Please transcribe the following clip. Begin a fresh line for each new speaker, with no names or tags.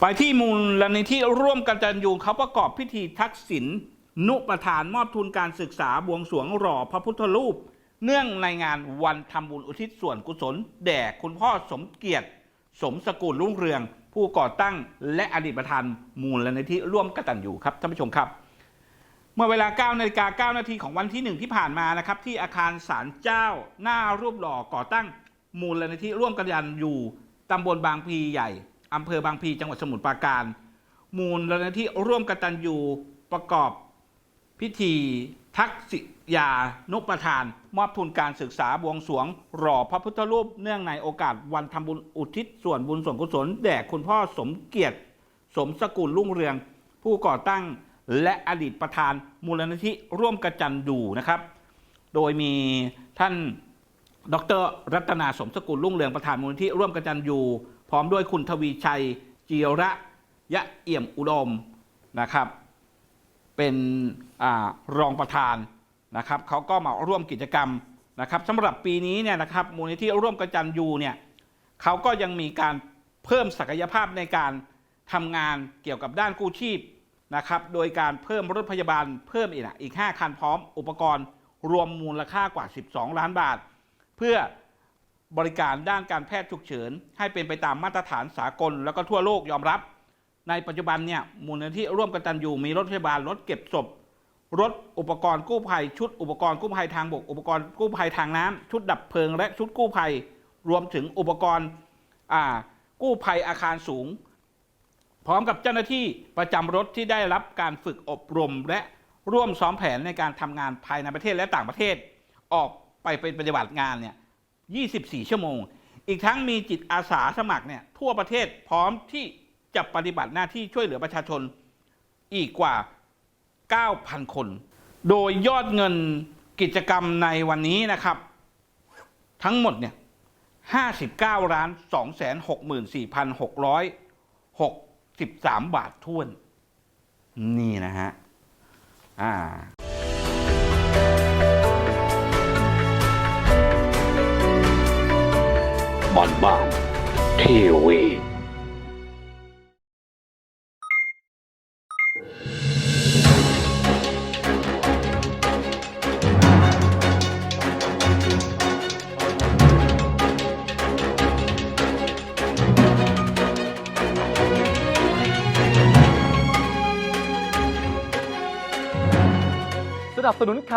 ไปที่มูลนิธิร่วมกันจันยูเขาประกอบพิธีทักษิณนุประทานมอบทุนการศึกษาบวงสรวงหล่อพระพุทธรูป เนื่องในงานวันทำบุญอุทิศส่วนกุศล แด่คุณพ่อสมเกียรติ สมสกุลรุ่งเรือง ผู้ก่อตั้งและอดีตประธานมูลนิธิร่วมกตัญญูครับท่านผู้ชมครับ เมื่อเวลา9นาฬิกา9นาทีของวันที่ 1 ที่ผ่านมานะครับที่อาคารศาลเจ้าหน้ารูปหล่อก่อตั้งมูลนิธิร่วมกันยันอยู่ตำบลบางพีใหญ่ อำเภอบางพลีจังหวัดสมุทรปราการ มูลนิธิร่วมกตันยูประกอบพิธีทักษิยานุประทาน มอบทุนการศึกษาบวงสรวง หล่อพระพุทธรูปเนื่องในโอกาสวันทำบุญอุทิศส่วนบุญส่วนกุศลแด่คุณพ่อสมเกียรติ สมสกุลรุ่งเรือง ผู้ก่อตั้งและอดีตประธานมูลนิธิร่วมกระจันดูนะครับ โดยมีท่านดร รัตนาสมสกุลรุ่งเรืองประธานมูลนิธิร่วมกระจันยู พร้อมด้วยคุณทวีชัยจีระยะเอี่ยมอุดมนะครับ เป็นอรองประธานนะครับเขาก็มาร่วมกิจกรรมนะครับสำหรับปีนี้เนี่ยนะครับมูลนิธิร่วมกระจันยูเนี่ยเขาก็ยังมีการเพิ่มศักยภาพในการทำงานเกี่ยวกับด้านกู้ชีพนะครับ โดยการเพิ่มรถพยาบาลเพิ่มอีกอีก 5 คันพร้อมอุปกรณ์รวมมูลค่ากว่า 12 ล้านบาท เพื่อ บริการด้านการแพทย์ฉุกเฉิน ให้เป็นไปตามมาตรฐานสากล แล้วก็ทั่วโลกยอมรับ ในปัจจุบันเนี่ยมูลนิธิร่วมกันตันอยู่มีรถพยาบาลรถเก็บศพ รถอุปกรณ์กู้ภัย ชุดอุปกรณ์กู้ภัยทางบก อุปกรณ์กู้ภัยทางน้ำชุดดับเพลิง และชุดกู้ภัย รวมถึงอุปกรณ์กู้ภัยอาคารสูง พร้อมกับเจ้าหน้าที่ประจำรถที่ได้รับการฝึกอบรม และร่วมซ้อมแผนในการทำงานภายในประเทศและต่างประเทศ ออกไปเป็นปฏิบัติงานเนี่ย 24 ชั่วโมง อีกทั้งมีจิตอาสาสมัครเนี่ยทั่วประเทศพร้อมที่จะปฏิบัติหน้าที่ช่วยเหลือประชาชนอีกกว่า 9,000 คน โดยยอดเงินกิจกรรมในวันนี้นะครับ ทั้งหมดเนี่ย 59ล้าน2 6 4 6 63 บาทท้วน นี่นะฮะ อ่า
ทีวี
สนับสนุนข่าว